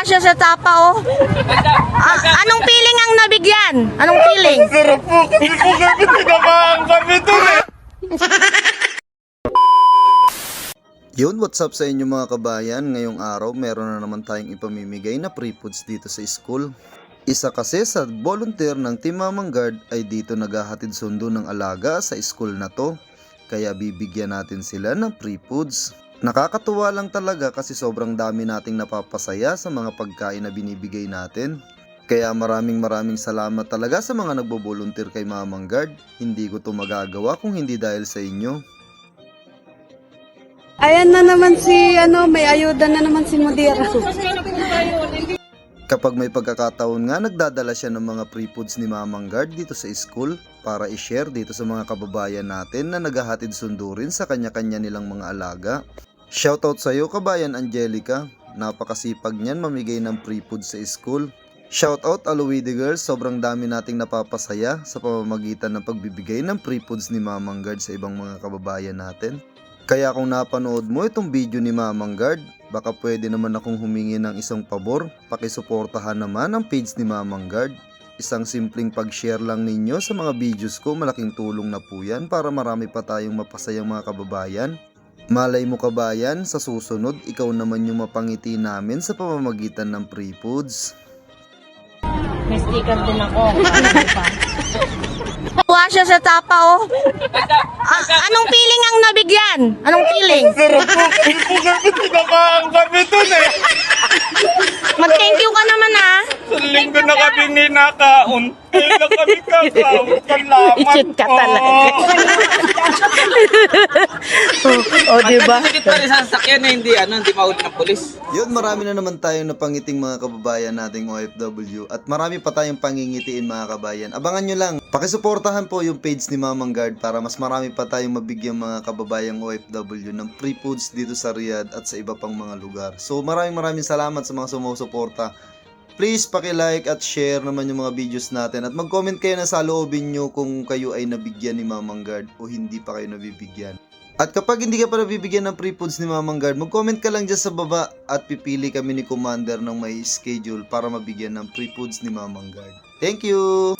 Tuwa siya sa tapa, oh. A- anong feeling ang nabigyan? Anong feeling? Sarap po kasi po kami tinamaan kami dun eh. Yun, what's up sa inyo mga kabayan? Ngayong araw, meron na naman tayong ipamimigay na free foods dito sa school. Isa kasi sa volunteer ng Team Mamang Guard ay dito naghahatid sundo ng alaga sa school na to. Kaya bibigyan natin sila ng free foods. Nakakatuwa lang talaga kasi sobrang dami nating napapasaya sa mga pagkain na binibigay natin. Kaya maraming maraming salamat talaga sa mga nagbo-volunteer kay Mamang Guard. Hindi ko to magagawa kung hindi dahil sa inyo. Ayan na naman si, ano, may ayuda na naman si Mudira. Kapag may pagkakataon nga, nagdadala siya ng mga free foods ni Mamang Guard dito sa school para i-share dito sa mga kababayan natin na naghahatid sundo rin sa kanya-kanya nilang mga alaga. Shoutout sa iyo, kabayan Angelica. Napakasipag niyan mamigay ng free food sa school. Shoutout Aluwidi Girls, sobrang dami nating napapasaya sa pamamagitan ng pagbibigay ng free foods ni Mamang Guard sa ibang mga kababayan natin. Kaya kung napanood mo itong video ni Mamang Guard, baka pwede naman akong humingi ng isang pabor. Pakisuportahan naman ang page ni Mamang Guard. Isang simpleng pag-share lang ninyo sa mga videos ko, malaking tulong na po yan para marami pa tayong mapasayang mga kababayan. Malay mo kabayan, sa susunod, ikaw naman yung mapangiti namin sa pamamagitan ng free foods. May sticker din ako. Tuwa siya sa tapa, oh. A- anong feeling ang nabigyan? Anong feeling? Sarap po kami dun eh. Mag-thank you ka naman, ah. Sa linggo na kami ninakaon. Kaya na kami kakaon. Salamat Isit ka po. talaga. O, oh, di ba? Sakit pa rin sa sasakyan na hindi, ano, hindi mauli ng polis. Yun, marami na naman tayong napangiting mga kababayan nating OFW at marami pa tayong pangingitiin mga kabayan. Abangan nyo lang, pakisuportahan po yung page ni Mamang Guard para mas marami pa tayong mabigyan mga kababayang OFW ng free foods dito sa Riyadh at sa iba pang mga lugar. So maraming maraming salamat sa mga sumusuporta. Please paki-like at share naman yung mga videos natin at mag-comment kayo na sa loobin nyo kung kayo ay nabigyan ni Mamang Guard o hindi pa kayo nabibigyan. At kapag hindi ka pa nabibigyan ng free foods ni Mamang Guard, mag-comment ka lang dyan sa baba at pipili kami ni Commander ng may schedule para mabigyan ng free foods ni Mamang Guard. Thank you!